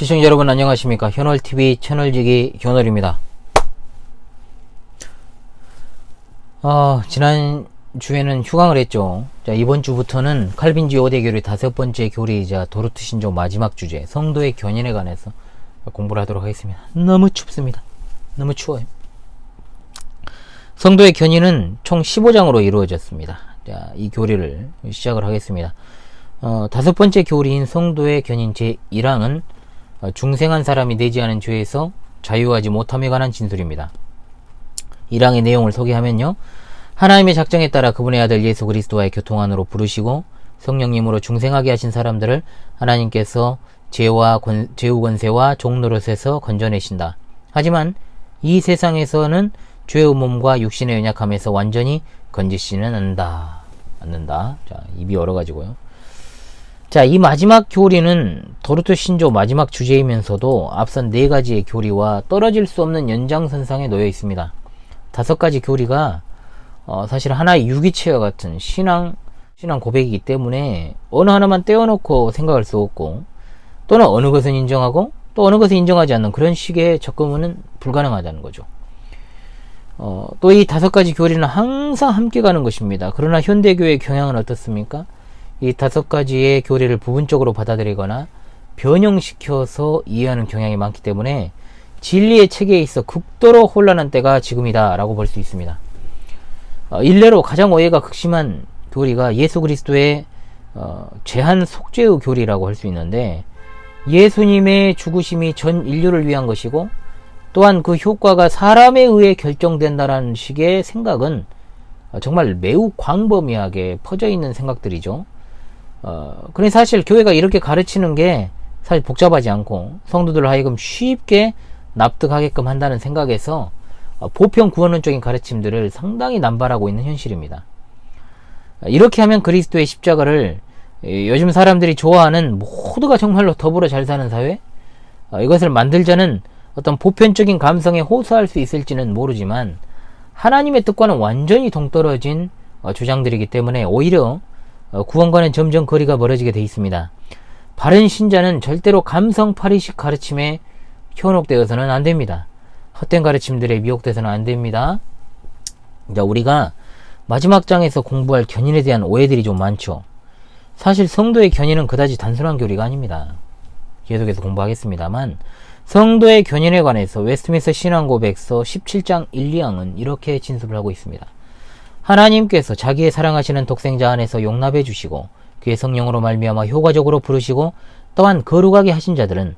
시청자 여러분 안녕하십니까? 현월TV 채널지기 현월입니다. 어, 지난 주에는 휴강을 했죠. 자 이번 주부터는 칼빈지 5대 교리 다섯 번째 교리이자 도르트 신조 마지막 주제 성도의 견인에 관해서 공부를 하도록 하겠습니다. 너무 춥습니다. 너무 추워요. 성도의 견인은 총 15장으로 이루어졌습니다. 자, 이 교리를 시작을 하겠습니다. 어, 다섯 번째 교리인 성도의 견인 제1항은 어, 중생한 사람이 내지 않은 죄에서 자유하지 못함에 관한 진술입니다. 1항의 내용을 소개하면요. 하나님의 작정에 따라 그분의 아들 예수 그리스도와의 교통 안으로 부르시고 성령님으로 중생하게 하신 사람들을 하나님께서 죄와 권, 죄우 권세와 종노릇에서 건져내신다. 하지만 이 세상에서는 죄의 몸과 육신의 연약함에서 완전히 건지시는 않는다. 않는다. 자, 입이 얼어가지고요. 자, 이 마지막 교리는 도르토 신조 마지막 주제이면서도 앞선 네 가지의 교리와 떨어질 수 없는 연장선상에 놓여 있습니다. 다섯 가지 교리가 어, 사실 하나의 유기체와 같은 신앙 신앙 고백이기 때문에 어느 하나만 떼어놓고 생각할 수 없고 또는 어느 것은 인정하고 또 어느 것은 인정하지 않는 그런 식의 접근은 불가능하다는 거죠. 어, 또 이 다섯 가지 교리는 항상 함께 가는 것입니다. 그러나 현대교의 경향은 어떻습니까? 이 다섯 가지의 교리를 부분적으로 받아들이거나 변형시켜서 이해하는 경향이 많기 때문에 진리의 체계에 있어 극도로 혼란한 때가 지금이다 라고 볼 수 있습니다. 어, 일례로 가장 오해가 극심한 교리가 예수 그리스도의 어, 제한 속죄의 교리라고 할 수 있는데 예수님의 죽으심이 전 인류를 위한 것이고 또한 그 효과가 사람에 의해 결정된다라는 식의 생각은 정말 매우 광범위하게 퍼져 있는 생각들이죠. 어, 그래 사실 교회가 이렇게 가르치는 게 사실 복잡하지 않고 성도들 하여금 쉽게 납득하게끔 한다는 생각에서 어, 보편 구원론적인 가르침들을 상당히 남발하고 있는 현실입니다. 어, 이렇게 하면 그리스도의 십자가를 요즘 사람들이 좋아하는 모두가 정말로 더불어 잘 사는 사회 어, 이것을 만들자는 어떤 보편적인 감성에 호소할 수 있을지는 모르지만 하나님의 뜻과는 완전히 동떨어진 주장들이기 때문에 오히려 어, 구원과는 점점 거리가 멀어지게 되어 있습니다. 바른 신자는 절대로 감성 파리식 가르침에 현혹되어서는 안 됩니다. 헛된 가르침들에 미혹돼서는 안 됩니다. 자, 우리가 마지막 장에서 공부할 견인에 대한 오해들이 좀 많죠. 사실 성도의 견인은 그다지 단순한 교리가 아닙니다. 계속해서 공부하겠습니다만 성도의 견인에 관해서 웨스트민스 신앙고백서 17장 1, 2항은 이렇게 진술을 하고 있습니다. 하나님께서 자기의 사랑하시는 독생자 안에서 용납해 주시고 그의 성령으로 말미암아 효과적으로 부르시고 또한 거룩하게 하신 자들은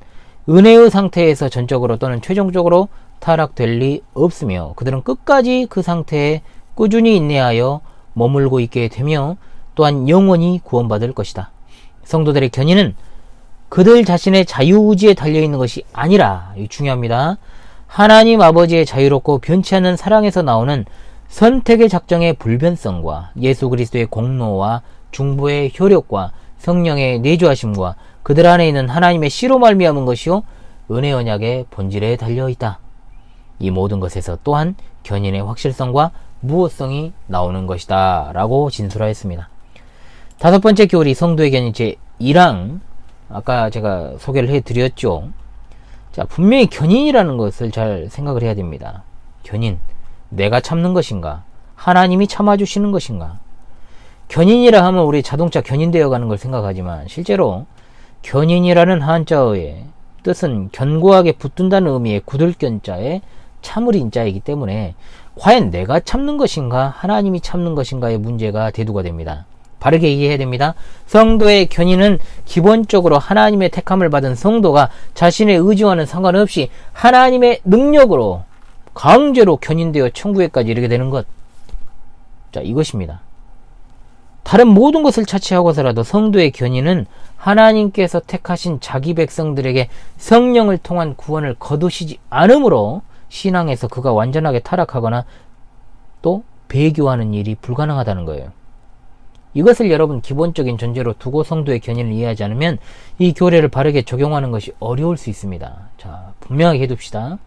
은혜의 상태에서 전적으로 또는 최종적으로 타락될 리 없으며 그들은 끝까지 그 상태에 꾸준히 인내하여 머물고 있게 되며 또한 영원히 구원받을 것이다. 성도들의 견인은 그들 자신의 자유의지에 달려있는 것이 아니라 중요합니다. 하나님 아버지의 자유롭고 변치 않는 사랑에서 나오는 선택의 작정의 불변성과 예수 그리스도의 공로와 중보의 효력과 성령의 내주하심과 그들 안에 있는 하나님의 씨로 말미암은 것이요 은혜 언약의 본질에 달려 있다. 이 모든 것에서 또한 견인의 확실성과 무호성이 나오는 것이다. 라고 진술하였습니다. 다섯 번째 교리 성도의 견인 제 1항 아까 제가 소개를 해드렸죠. 자 분명히 견인이라는 것을 잘 생각을 해야 됩니다. 견인 내가 참는 것인가? 하나님이 참아주시는 것인가? 견인이라 하면 우리 자동차 견인되어 가는 걸 생각하지만 실제로 견인이라는 한자어의 뜻은 견고하게 붙든다는 의미의 구들견자의 참을 인자이기 때문에 과연 내가 참는 것인가 하나님이 참는 것인가의 문제가 대두가 됩니다. 바르게 이해해야 됩니다. 성도의 견인은 기본적으로 하나님의 택함을 받은 성도가 자신의 의지와는 상관없이 하나님의 능력으로 강제로 견인되어 천국에까지 이르게 되는 것. 자, 이것입니다. 다른 모든 것을 차치하고서라도 성도의 견인은 하나님께서 택하신 자기 백성들에게 성령을 통한 구원을 거두시지 않으므로 신앙에서 그가 완전하게 타락하거나 또 배교하는 일이 불가능하다는 거예요. 이것을 여러분 기본적인 전제로 두고 성도의 견인을 이해하지 않으면 이 교례를 바르게 적용하는 것이 어려울 수 있습니다. 자, 분명하게 해둡시다.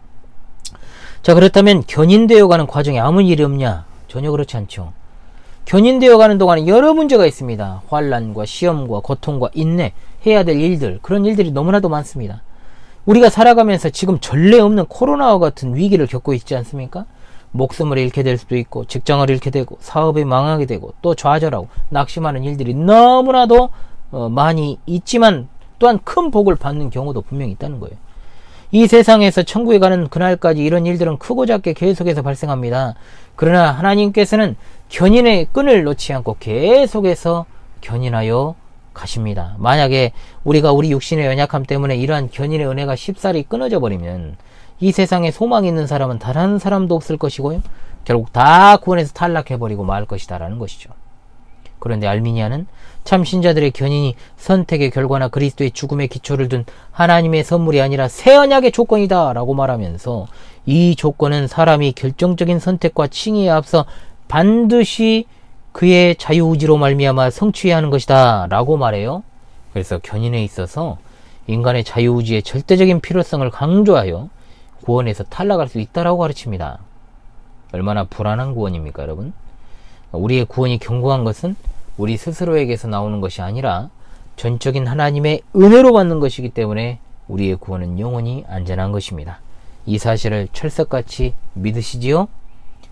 자, 그렇다면 견인되어 가는 과정에 아무 일이 없냐? 전혀 그렇지 않죠. 견인되어 가는 동안에 여러 문제가 있습니다. 환란과 시험과 고통과 인내, 해야 될 일들, 그런 일들이 너무나도 많습니다. 우리가 살아가면서 지금 전례 없는 코로나와 같은 위기를 겪고 있지 않습니까? 목숨을 잃게 될 수도 있고 직장을 잃게 되고 사업이 망하게 되고 또 좌절하고 낙심하는 일들이 너무나도 어, 많이 있지만 또한 큰 복을 받는 경우도 분명히 있다는 거예요. 이 세상에서 천국에 가는 그날까지 이런 일들은 크고 작게 계속해서 발생합니다. 그러나 하나님께서는 견인의 끈을 놓지 않고 계속해서 견인하여 가십니다. 만약에 우리가 우리 육신의 연약함 때문에 이러한 견인의 은혜가 쉽사리 끊어져 버리면 이 세상에 소망 있는 사람은 단 한 사람도 없을 것이고요. 결국 다 구원에서 탈락해버리고 말 것이다라는 것이죠. 그런데 알미니아는 참 신자들의 견인이 선택의 결과나 그리스도의 죽음의 기초를 둔 하나님의 선물이 아니라 새 언약의 조건이다 라고 말하면서 이 조건은 사람이 결정적인 선택과 칭의에 앞서 반드시 그의 자유의지로 말미암아 성취해야 하는 것이다 라고 말해요. 그래서 견인에 있어서 인간의 자유의지의 절대적인 필요성을 강조하여 구원에서 탈락할 수 있다라고 가르칩니다. 얼마나 불안한 구원입니까, 여러분? 우리의 구원이 견고한 것은 우리 스스로에게서 나오는 것이 아니라 전적인 하나님의 은혜로 받는 것이기 때문에 우리의 구원은 영원히 안전한 것입니다. 이 사실을 철석같이 믿으시지요?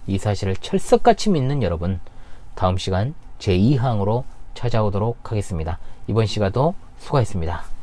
이 사실을 철석같이 믿는 여러분, 다음 시간 제2항으로 찾아오도록 하겠습니다. 이번 시간도 수고했습니다.